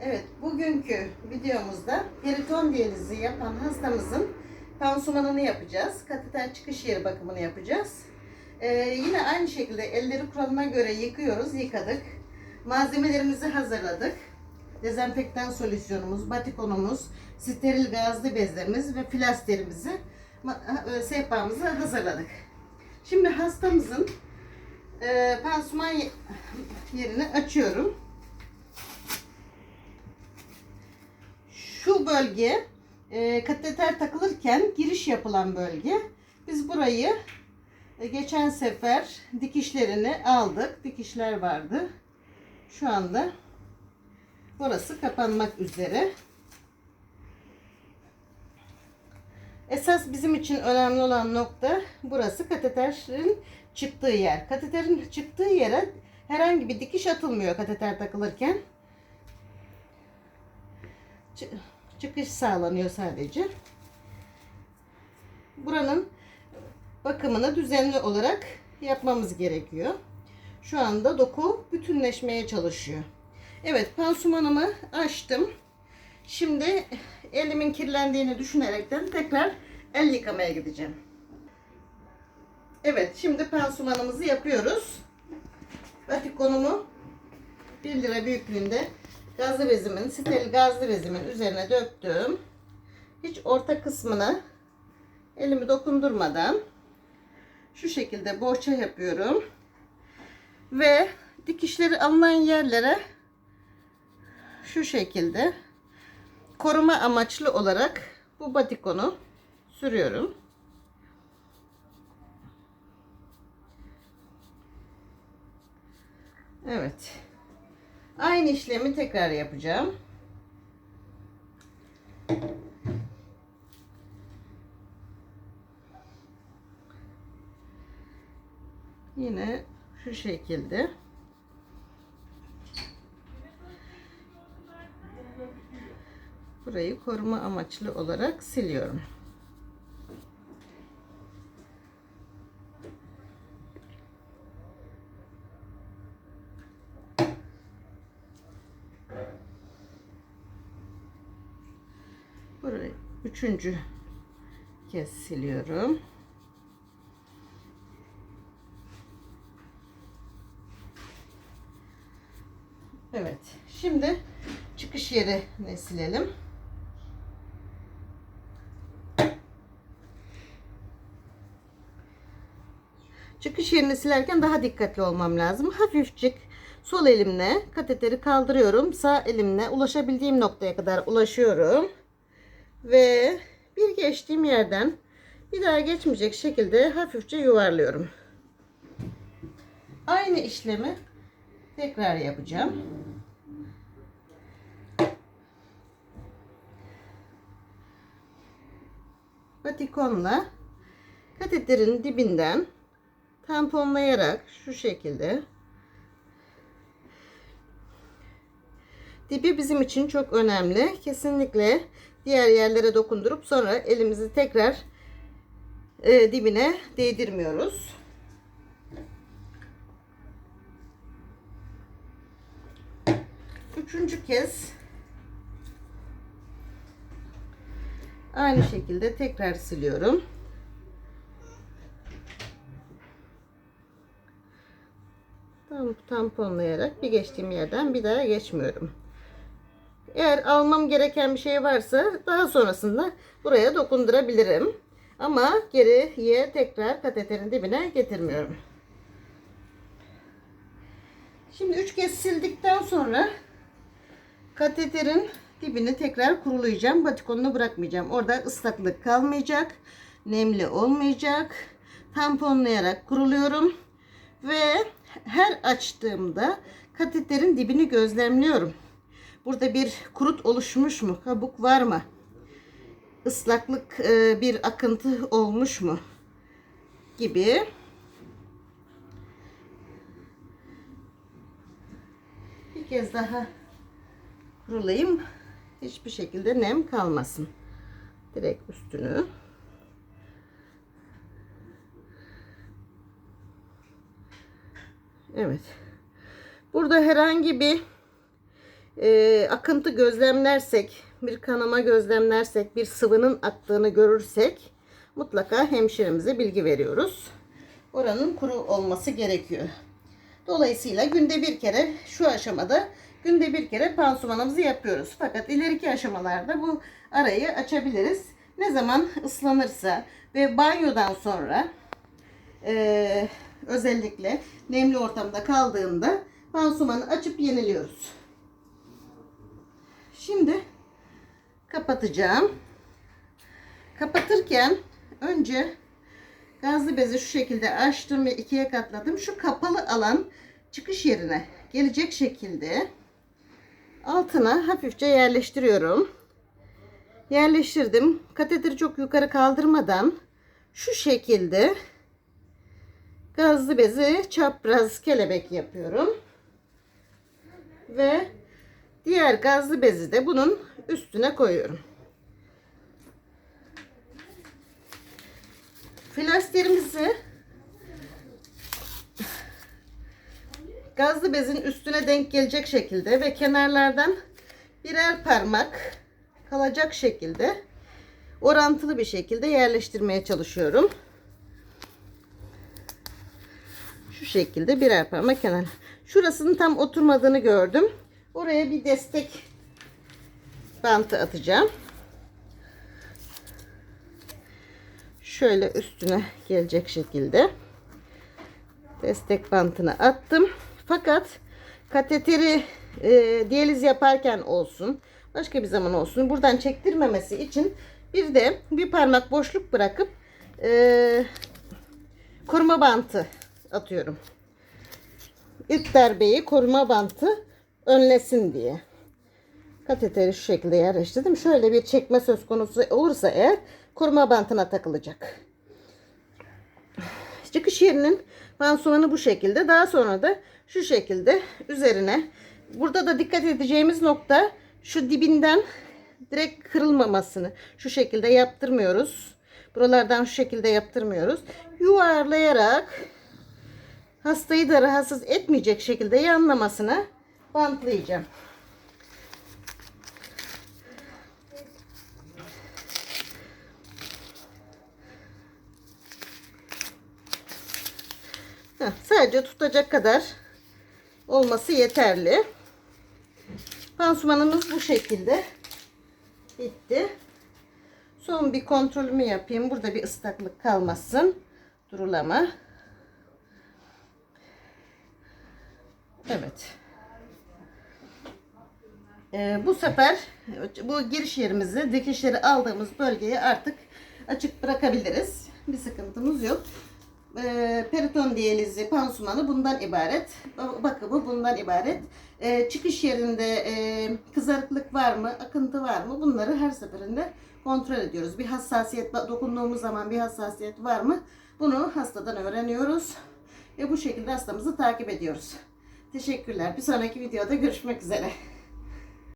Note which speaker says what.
Speaker 1: Evet, bugünkü videomuzda periton diyalizi yapan hastamızın pansumanını yapacağız. Kateter çıkış yeri bakımını yapacağız. Ee, yine aynı şekilde elleri kuralına göre yıkıyoruz, yıkadık. Malzemelerimizi hazırladık. Dezenfektan solüsyonumuz, batikonumuz, steril gazlı bezlerimiz ve flasterimizi, ma- e, sehpamızı hazırladık. Şimdi hastamızın e, pansuman ye- yerini açıyorum. Şu bölge e, kateter takılırken giriş yapılan bölge. Biz burayı e, geçen sefer dikişlerini aldık. Dikişler vardı. Şu anda burası kapanmak üzere. Esas bizim için önemli olan nokta burası kateterin çıktığı yer. Kateterin çıktığı yere herhangi bir dikiş atılmıyor kateter takılırken. Çı- çıkış sağlanıyor sadece. Buranın bakımını düzenli olarak yapmamız gerekiyor. Şu anda doku bütünleşmeye çalışıyor. Evet pansumanımı açtım. Şimdi elimin kirlendiğini düşünerekten tekrar el yıkamaya gideceğim. Evet şimdi pansumanımızı yapıyoruz. Batikonumu 1 lira büyüklüğünde gazlı bezimin, steril gazlı bezimin üzerine döktüm. Hiç orta kısmına elimi dokundurmadan şu şekilde bohça yapıyorum. Ve dikişleri alınan yerlere şu şekilde koruma amaçlı olarak bu batikonu sürüyorum. Evet. Aynı işlemi tekrar yapacağım. Yine şu şekilde. Burayı koruma amaçlı olarak siliyorum. Burayı üçüncü kez siliyorum. Evet. Şimdi çıkış yerini silelim. Çıkış yerini silerken daha dikkatli olmam lazım. Hafifçik sol elimle kateteri kaldırıyorum. Sağ elimle ulaşabildiğim noktaya kadar ulaşıyorum. Ve bir geçtiğim yerden bir daha geçmeyecek şekilde hafifçe yuvarlıyorum. Aynı işlemi tekrar yapacağım. Batikonla kateterin dibinden tamponlayarak şu şekilde dibi bizim için çok önemli. Kesinlikle diğer yerlere dokundurup sonra elimizi tekrar e, dibine değdirmiyoruz. Üçüncü kez aynı şekilde tekrar siliyorum. Tam tamponlayarak bir geçtiğim yerden bir daha geçmiyorum. Eğer almam gereken bir şey varsa daha sonrasında buraya dokundurabilirim. Ama geriye tekrar kateterin dibine getirmiyorum. Şimdi üç kez sildikten sonra kateterin dibini tekrar kurulayacağım. Batikonunu bırakmayacağım. Orada ıslaklık kalmayacak. Nemli olmayacak. Tamponlayarak kuruluyorum. Ve her açtığımda kateterin dibini gözlemliyorum. Burada bir kurut oluşmuş mu? Kabuk var mı? Islaklık e, bir akıntı olmuş mu? Gibi. Bir kez daha kurulayım. Hiçbir şekilde nem kalmasın. Direkt üstünü. Evet. Burada herhangi bir e, akıntı gözlemlersek, bir kanama gözlemlersek, bir sıvının aktığını görürsek mutlaka hemşiremize bilgi veriyoruz. Oranın kuru olması gerekiyor. Dolayısıyla günde bir kere şu aşamada günde bir kere pansumanımızı yapıyoruz. Fakat ileriki aşamalarda bu arayı açabiliriz. Ne zaman ıslanırsa ve banyodan sonra eee, özellikle nemli ortamda kaldığında pansumanı açıp yeniliyoruz. Şimdi kapatacağım. Kapatırken önce gazlı bezi şu şekilde açtım ve ikiye katladım. Şu kapalı alan çıkış yerine gelecek şekilde altına hafifçe yerleştiriyorum. Yerleştirdim. Kateteri çok yukarı kaldırmadan şu şekilde gazlı bezi çapraz kelebek yapıyorum. Ve diğer gazlı bezi de bunun üstüne koyuyorum. Flasterimizi gazlı bezin üstüne denk gelecek şekilde ve kenarlardan birer parmak kalacak şekilde orantılı bir şekilde yerleştirmeye çalışıyorum. Şu şekilde birer parmak kenar. Şurasının tam oturmadığını gördüm. Oraya bir destek bantı atacağım. Şöyle üstüne gelecek şekilde destek bantını attım. Fakat kateteri e, diyaliz yaparken olsun, başka bir zaman olsun buradan çektirmemesi için bir de bir parmak boşluk bırakıp e, koruma bantı atıyorum. İlk darbeyi koruma bantı önlesin diye. Kateteri şu şekilde yerleştirdim. Şöyle bir çekme söz konusu olursa eğer koruma bantına takılacak. Çıkış yerinin pansumanı bu şekilde. Daha sonra da şu şekilde üzerine. Burada da dikkat edeceğimiz nokta şu dibinden direkt kırılmamasını şu şekilde yaptırmıyoruz. Buralardan şu şekilde yaptırmıyoruz. Yuvarlayarak hastayı da rahatsız etmeyecek şekilde yanlamasına bantlayacağım. Heh, sadece tutacak kadar olması yeterli. Pansumanımız bu şekilde bitti. Son bir kontrolümü yapayım. Burada bir ıslaklık kalmasın. Durulama. Evet. Ee, bu sefer bu giriş yerimizi dikişleri aldığımız bölgeyi artık açık bırakabiliriz. Bir sıkıntımız yok. Ee, periton diyalizi pansumanı bundan ibaret. Bakımı bundan ibaret. Ee, çıkış yerinde e, kızarıklık var mı, akıntı var mı bunları her seferinde kontrol ediyoruz. Bir hassasiyet dokunduğumuz zaman bir hassasiyet var mı? Bunu hastadan öğreniyoruz. Ve bu şekilde hastamızı takip ediyoruz. Teşekkürler. Bir sonraki videoda görüşmek üzere.